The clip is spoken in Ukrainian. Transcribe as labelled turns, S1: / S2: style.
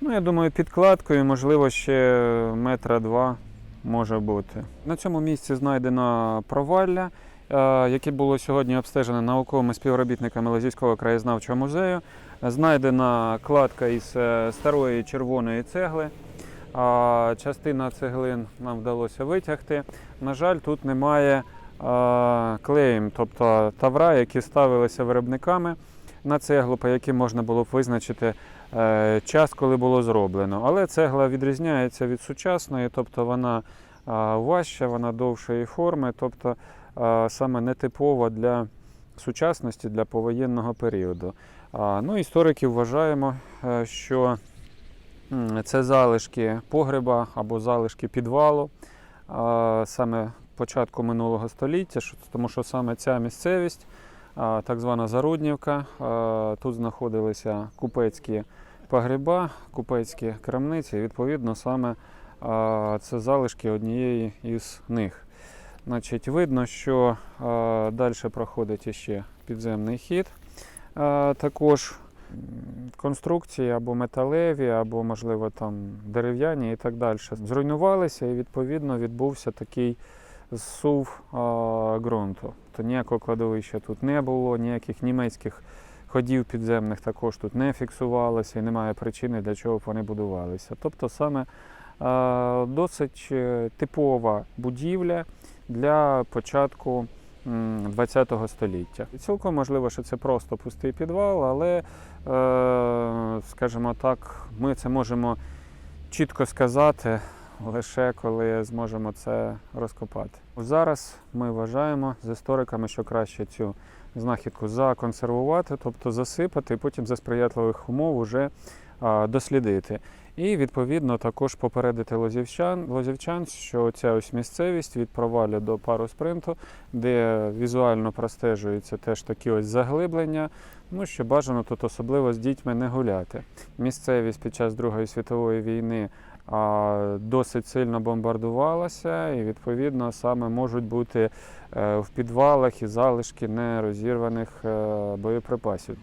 S1: Ну, я думаю, підкладкою, можливо, ще метра два може бути. На цьому місці знайдено провалля, е, яке було сьогодні обстежено науковими співробітниками Лазівського краєзнавчого музею. Знайдена кладка із е, старої червоної цегли. А Частина цеглин нам вдалося витягти. На жаль, тут немає е, клеєм, тобто тавра, які ставилися виробниками на цеглу, по яким можна було б визначити е, час, коли було зроблено. Але цегла відрізняється від сучасної, тобто вона е, важча, вона довшої форми, тобто е, саме нетипова для сучасності, для повоєнного періоду. Ну, історики вважаємо, що це залишки погреба або залишки підвалу саме початку минулого століття, тому що саме ця місцевість, так звана Заруднівка, тут знаходилися купецькі погреба, купецькі крамниці. Відповідно, саме це залишки однієї із них. Значить, видно, що далі проходить іще підземний хід. Також конструкції або металеві, або, можливо, там дерев'яні і так далі. Зруйнувалися і відповідно відбувся такий зсув ґрунту. То ніякого кладовища тут не було, ніяких німецьких ходів підземних також тут не фіксувалося і немає причини, для чого вони будувалися. Тобто саме досить е, типова будівля для початку ХХ століття. Цілком можливо, що це просто пустий підвал, але, е, скажімо так, ми це можемо чітко сказати лише коли зможемо це розкопати. Зараз ми вважаємо з істориками, що краще цю знахідку законсервувати, тобто засипати, і потім за сприятливих умов уже а, дослідити. І відповідно також попередити лозівчан, лозівчан, що ця ось місцевість від провалю до пару спринту, де візуально простежуються теж такі ось заглиблення. Ну що бажано тут особливо з дітьми не гуляти. Місцевість під час Другої світової війни досить сильно бомбардувалася, і відповідно саме можуть бути е, в підвалах і залишки нерозірваних е, боєприпасів.